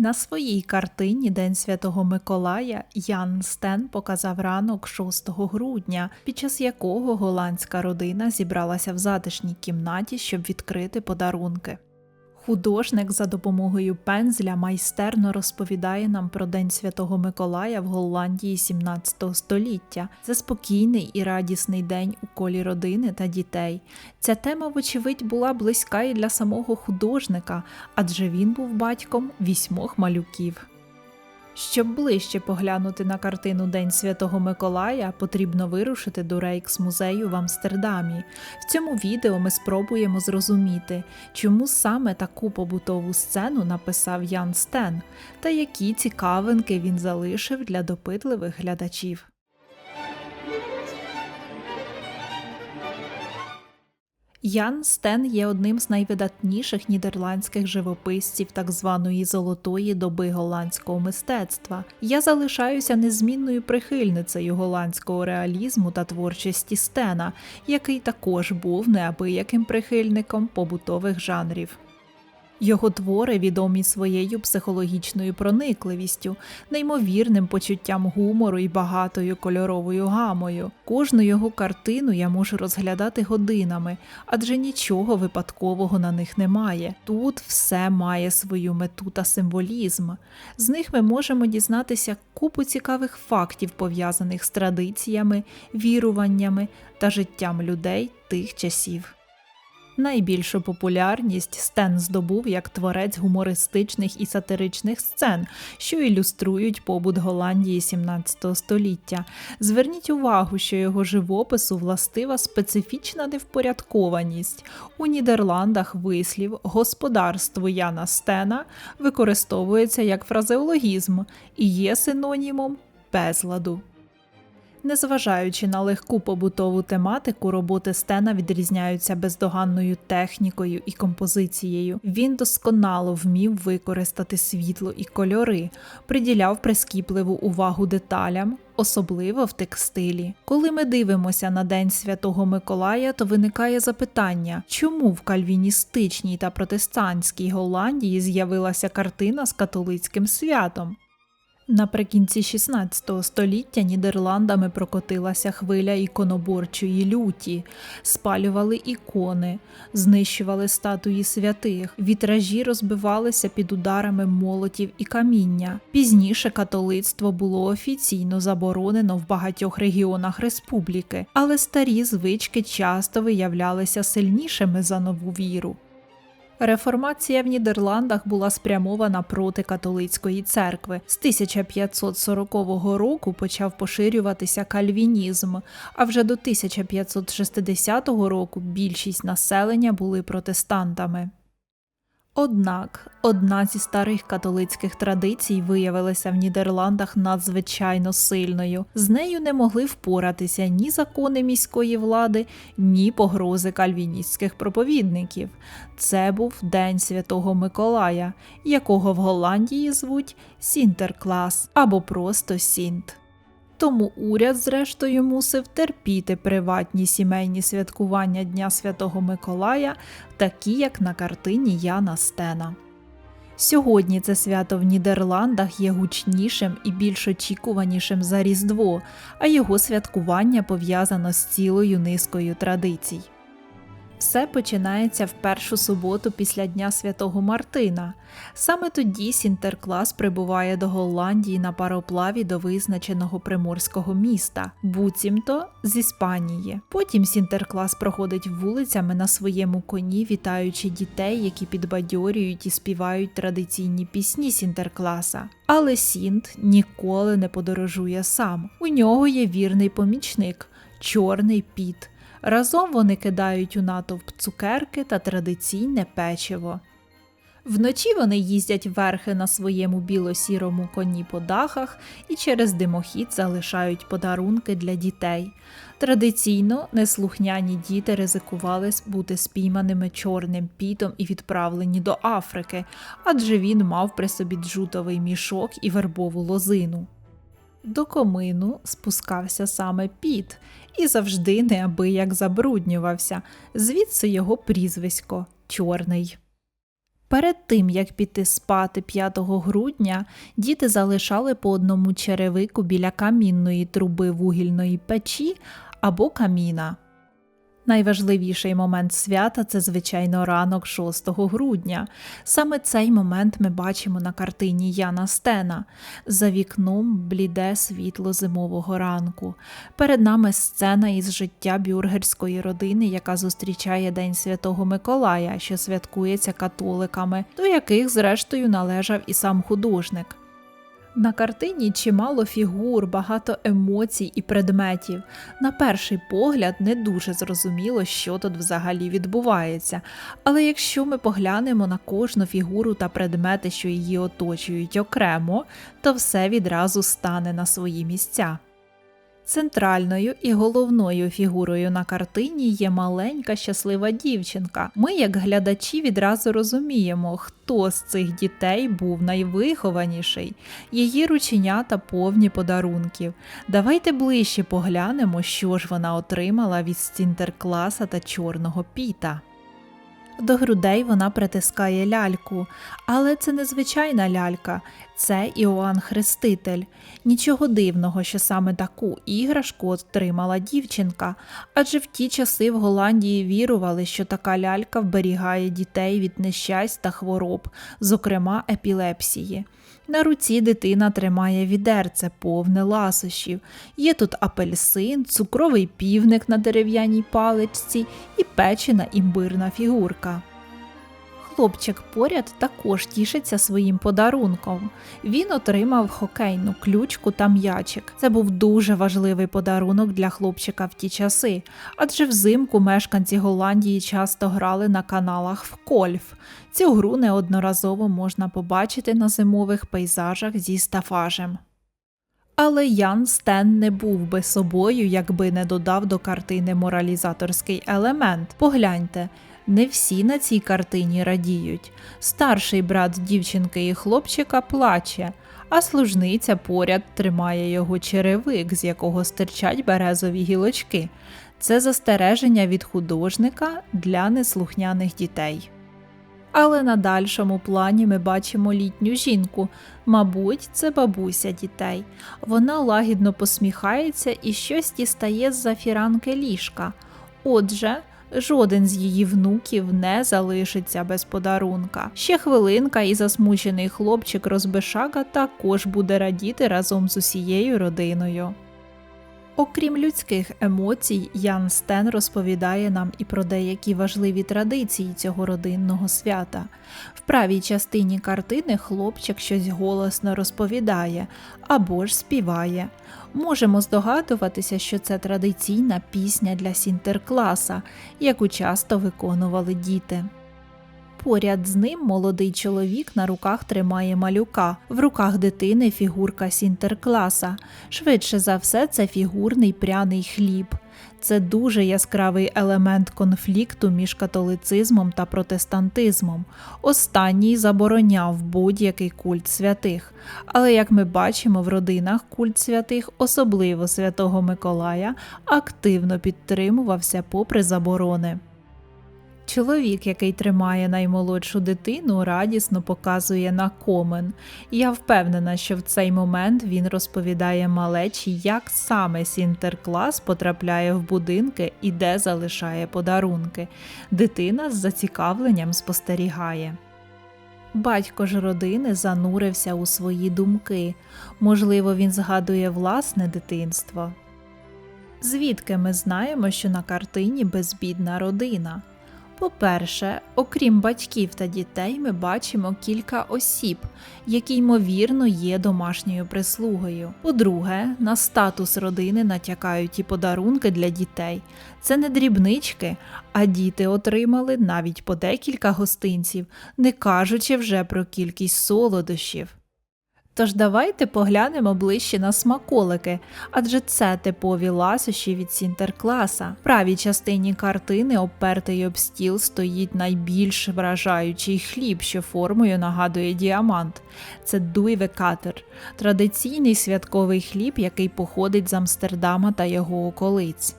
На своїй картині День Святого Миколая Ян Стен показав ранок 6 грудня, під час якого голландська родина зібралася в затишній кімнаті, щоб відкрити подарунки. Художник за допомогою пензля майстерно розповідає нам про День Святого Миколая в Голландії 17 століття. Це спокійний і радісний день у колі родини та дітей. Ця тема, вочевидь, була близька і для самого художника, адже він був батьком вісьмох малюків. Щоб ближче поглянути на картину День Святого Миколая, потрібно вирушити до Рейкс-музею в Амстердамі. В цьому відео ми спробуємо зрозуміти, чому саме таку побутову сцену написав Ян Стен та які цікавинки він залишив для допитливих глядачів. Ян Стен є одним з найвидатніших нідерландських живописців так званої золотої доби голландського мистецтва. Я залишаюся незмінною прихильницею голландського реалізму та творчості Стена, який також був неабияким прихильником побутових жанрів. Його твори відомі своєю психологічною проникливістю, неймовірним почуттям гумору і багатою кольоровою гамою. Кожну його картину я можу розглядати годинами, адже нічого випадкового на них немає. Тут все має свою мету та символізм. З них ми можемо дізнатися купу цікавих фактів, пов'язаних з традиціями, віруваннями та життям людей тих часів. Найбільшу популярність Стен здобув як творець гумористичних і сатиричних сцен, що ілюструють побут Голландії 17 століття. Зверніть увагу, що його живопису властива специфічна невпорядкованість. У Нідерландах вислів господарство Яна Стена використовується як фразеологізм і є синонімом безладу. Незважаючи на легку побутову тематику, роботи Стена відрізняються бездоганною технікою і композицією. Він досконало вмів використати світло і кольори, приділяв прискіпливу увагу деталям. Особливо в текстилі. Коли ми дивимося на День Святого Миколая, то виникає запитання, чому в кальвіністичній та протестантській Голландії з'явилася картина з католицьким святом? Наприкінці 16 століття Нідерландами прокотилася хвиля іконоборчої люті, спалювали ікони, знищували статуї святих, вітражі розбивалися під ударами молотів і каміння. Пізніше католицтво було офіційно заборонено в багатьох регіонах республіки, але старі звички часто виявлялися сильнішими за нову віру. Реформація в Нідерландах була спрямована проти католицької церкви. З 1540 року почав поширюватися кальвінізм, а вже до 1560 року більшість населення були протестантами. Однак одна зі старих католицьких традицій виявилася в Нідерландах надзвичайно сильною. З нею не могли впоратися ні закони міської влади, ні погрози кальвіністських проповідників. Це був День Святого Миколая, якого в Голландії звуть Сінтерклас або просто Сінт. Тому уряд, зрештою, мусив терпіти приватні сімейні святкування Дня Святого Миколая, такі як на картині Яна Стена. Сьогодні це свято в Нідерландах є гучнішим і більш очікуванішим за Різдво, а його святкування пов'язано з цілою низкою традицій. Все починається в першу суботу після Дня Святого Мартина. Саме тоді Сінтерклас прибуває до Голландії на пароплаві до визначеного приморського міста, буцімто з Іспанії. Потім Сінтерклас проходить вулицями на своєму коні, вітаючи дітей, які підбадьорюють і співають традиційні пісні Сінтеркласа. Але Сінт ніколи не подорожує сам. У нього є вірний помічник чорний піт. Разом вони кидають у натовп цукерки та традиційне печиво. Вночі вони їздять верхи на своєму біло-сірому коні по дахах і через димохід залишають подарунки для дітей. Традиційно неслухняні діти ризикували бути спійманими чорним пітом і відправлені до Африки, адже він мав при собі джутовий мішок і вербову лозину. До комину спускався саме піт і завжди неабияк забруднювався, звідси його прізвисько чорний. Перед тим, як піти спати 5 грудня, діти залишали по одному черевику біля камінної труби вугільної печі або каміна. Найважливіший момент свята це, звичайно, ранок 6 грудня. Саме цей момент ми бачимо на картині Яна Стена. За вікном бліде світло зимового ранку. Перед нами сцена із життя бюргерської родини, яка зустрічає День Святого Миколая, що святкується католиками, до яких, зрештою, належав і сам художник. На картині чимало фігур, багато емоцій і предметів. На перший погляд не дуже зрозуміло, що тут взагалі відбувається. Але якщо ми поглянемо на кожну фігуру та предмети, що її оточують окремо, то все відразу стане на свої місця. Центральною і головною фігурою на картині є маленька щаслива дівчинка. Ми, як глядачі, відразу розуміємо, хто з цих дітей був найвихованіший. Її рученята повні подарунків. Давайте ближче поглянемо, що ж вона отримала від стінтеркласа та чорного піта. До грудей вона притискає ляльку, але це не звичайна лялька, це Іоанн Хреститель. Нічого дивного, що саме таку іграшку отримала дівчинка, адже в ті часи в Голландії вірували, що така лялька вберігає дітей від нещасть та хвороб, зокрема епілепсії. На руці дитина тримає відерце, повне ласощів. Є тут апельсин, цукровий півник на дерев'яній паличці і печена імбирна фігурка. Хлопчик поряд також тішиться своїм подарунком. Він отримав хокейну ключку та м'ячик. Це був дуже важливий подарунок для хлопчика в ті часи, адже взимку мешканці Голландії часто грали на каналах в кольф. Цю гру неодноразово можна побачити на зимових пейзажах зі стафажем. Але Ян Стен не був би собою, якби не додав до картини моралізаторський елемент. Погляньте, не всі на цій картині радіють. Старший брат дівчинки і хлопчика плаче, а служниця поряд тримає його черевик, з якого стирчать березові гілочки. Це застереження від художника для неслухняних дітей. Але на дальшому плані ми бачимо літню жінку. Мабуть, це бабуся дітей. Вона лагідно посміхається і щось дістає з-за фіранки ліжка. Отже, жоден з її внуків не залишиться без подарунка. Ще хвилинка, і засмучений хлопчик розбишака також буде радіти разом з усією родиною. Окрім людських емоцій, Ян Стен розповідає нам і про деякі важливі традиції цього родинного свята. В правій частині картини хлопчик щось голосно розповідає або ж співає. Можемо здогадуватися, що це традиційна пісня для сінтеркласа, яку часто виконували діти. Поряд з ним молодий чоловік на руках тримає малюка, в руках дитини фігурка сінтеркласа. Швидше за все, це фігурний пряний хліб. Це дуже яскравий елемент конфлікту між католицизмом та протестантизмом. Останній забороняв будь-який культ святих. Але як ми бачимо, в родинах культ святих, особливо святого Миколая, активно підтримувався попри заборони. Чоловік, який тримає наймолодшу дитину, радісно показує на комен. Я впевнена, що в цей момент він розповідає малечі, як саме Сінтерклас потрапляє в будинки і де залишає подарунки. Дитина з зацікавленням спостерігає. Батько ж родини занурився у свої думки. Можливо, він згадує власне дитинство. Звідки ми знаємо, що на картині безбідна родина? По-перше, окрім батьків та дітей, ми бачимо кілька осіб, які ймовірно є домашньою прислугою. По-друге, на статус родини натякають і подарунки для дітей. Це не дрібнички, а діти отримали навіть по декілька гостинців, не кажучи вже про кількість солодощів. Тож давайте поглянемо ближче на смаколики, адже це типові ласощі від Сінтеркласа. В правій частині картини, обпертий об стіл, стоїть найбільш вражаючий хліб, що формою нагадує діамант. Це дуйвекатер, традиційний святковий хліб, який походить з Амстердама та його околиць.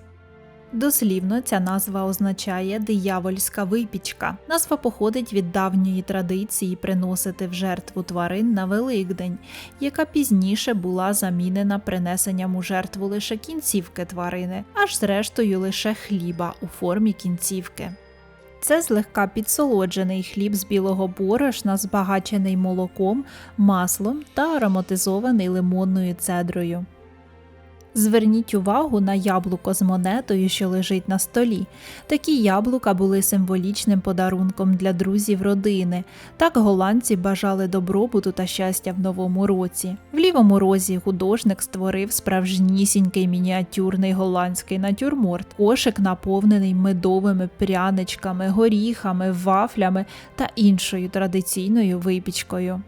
Дослівно ця назва означає диявольська випічка. Назва походить від давньої традиції приносити в жертву тварин на Великдень, яка пізніше була замінена принесенням у жертву лише кінцівки тварини, аж зрештою лише хліба у формі кінцівки. Це злегка підсолоджений хліб з білого борошна, збагачений молоком, маслом та ароматизований лимонною цедрою. Зверніть увагу на яблуко з монетою, що лежить на столі. Такі яблука були символічним подарунком для друзів родини. Так голландці бажали добробуту та щастя в новому році. В лівому розі художник створив справжнісінький мініатюрний голландський натюрморт, кошик наповнений медовими пряничками, горіхами, вафлями та іншою традиційною випічкою.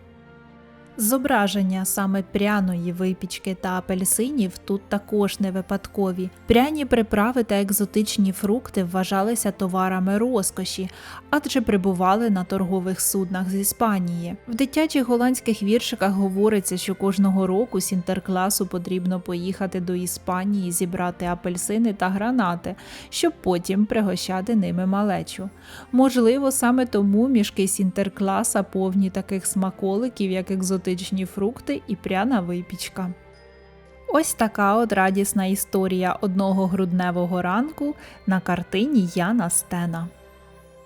Зображення саме пряної випічки та апельсинів тут також не випадкові. Пряні приправи та екзотичні фрукти вважалися товарами розкоші, адже прибували на торгових суднах з Іспанії. В дитячих голландських віршиках говориться, що кожного року сінтеркласу потрібно поїхати до Іспанії, зібрати апельсини та гранати, щоб потім пригощати ними малечу. Можливо, саме тому мішки сінтеркласа повні таких смаколиків, як екзотичні фрукти і пряна випічка. Ось така от радісна історія одного грудневого ранку на картині Яна Стена.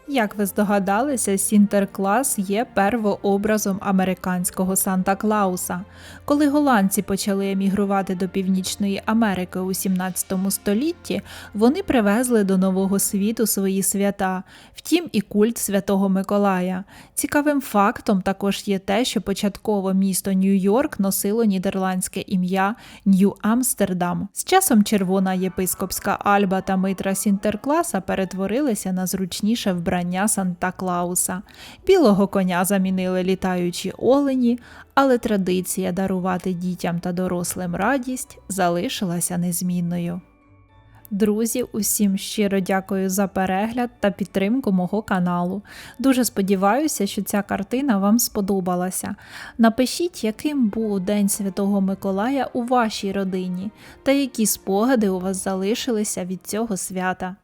Як ви здогадалися, Сінтерклас є первообразом американського Санта Клауса. Коли голландці почали емігрувати до Північної Америки у 17 столітті, вони привезли до Нового світу свої свята, втім і культ Святого Миколая. Цікавим фактом також є те, що початково місто Нью-Йорк носило нідерландське ім'я Нью-Амстердам. З часом червона єпископська альба та митра Сінтеркласа перетворилися на зручніше вбрання вбрання Санта Клауса. Білого коня замінили літаючі олені, але традиція дарувати дітям та дорослим радість залишилася незмінною. Друзі, усім щиро дякую за перегляд та підтримку мого каналу. Дуже сподіваюся, що ця картина вам сподобалася. Напишіть, яким був День Святого Миколая у вашій родині та які спогади у вас залишилися від цього свята.